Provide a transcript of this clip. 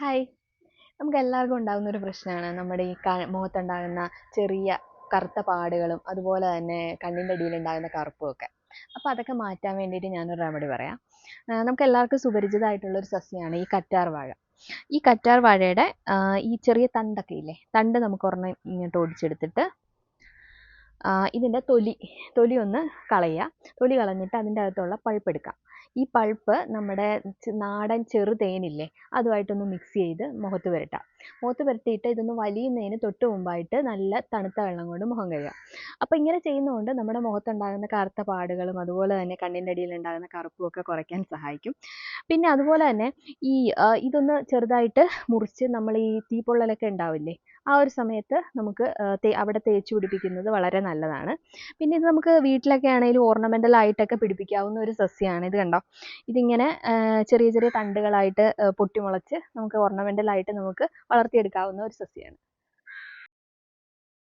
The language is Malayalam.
ഹായ് നമുക്ക് എല്ലാവർക്കും ഉണ്ടാകുന്ന ഒരു പ്രശ്നമാണ്. നമ്മുടെ ഈ മുഖത്തുണ്ടാകുന്ന ചെറിയ കറുത്ത പാടുകളും അതുപോലെ തന്നെ കണ്ണിന്റെ അടിയിൽ ഉണ്ടാകുന്ന കറുപ്പും ഒക്കെ അപ്പോൾ അതൊക്കെ മാറ്റാൻ വേണ്ടിയിട്ട് ഞാനൊരു റെമഡി പറയാം. നമുക്ക് എല്ലാവർക്കും സുപരിചിതമായിട്ടുള്ള ഒരു സസ്യമാണ് ഈ കറ്റാർ വാഴ. ഈ കറ്റാർ വാഴയുടെ ഈ ചെറിയ തണ്ടൊക്കെ ഇല്ലേ? തണ്ട് നമുക്ക് ഒരെണ്ണം ഇങ്ങോട്ട് ഒടിച്ചെടുത്തിട്ട് ഇതിന്റെ തൊലി തൊലി ഒന്ന് കളയുക. തൊലി കളഞ്ഞിട്ട് അതിന്റെ അകത്തുള്ള പൾപ്പ് എടുക്കുക. ഈ പൾപ്പ് നമ്മുടെ നാടൻ ചെറുതേനില്ലേ അതുമായിട്ടൊന്ന് മിക്സ് ചെയ്ത് മുഖത്ത് പുരട്ടുക. മുഖത്ത് പുരട്ടിയിട്ട് ഇതൊന്ന് വലിയുന്നതിന് തൊട്ട് മുമ്പായിട്ട് നല്ല തണുത്ത വെള്ളം കൊണ്ട് മുഖം കഴുകുക. അപ്പോൾ ഇങ്ങനെ ചെയ്യുന്നതുകൊണ്ട് നമ്മുടെ മുഖത്തുണ്ടാകുന്ന കറുത്ത പാടുകളും അതുപോലെ തന്നെ കണ്ണിന്റെ അടിയിൽ ഉണ്ടാകുന്ന കറുപ്പും ഒക്കെ കുറയ്ക്കാൻ സഹായിക്കും. പിന്നെ അതുപോലെ തന്നെ ഈ ഇതൊന്ന് ചെറുതായിട്ട് മുറിച്ച് നമ്മൾ ഈ തീപ്പൊള്ളലൊക്കെ ഉണ്ടാവില്ലേ ആ ഒരു സമയത്ത് നമുക്ക് അവിടെ തേച്ച് പിടിപ്പിക്കുന്നത് വളരെ നല്ലതാണ്. പിന്നെ ഇത് നമുക്ക് വീട്ടിലൊക്കെ ആണെങ്കിലും ഓർണമെന്റൽ ആയിട്ടൊക്കെ പിടിപ്പിക്കാവുന്ന ഒരു സസ്യമാണ് ഇത് കണ്ടോ? ഇതിങ്ങനെ ചെറിയ ചെറിയ തണ്ടുകളായിട്ട് പൊട്ടിമുളച്ച് നമുക്ക് ഓർണമെന്റൽ ആയിട്ട് നമുക്ക് വളർത്തിയെടുക്കാവുന്ന ഒരു സസ്യമാണ്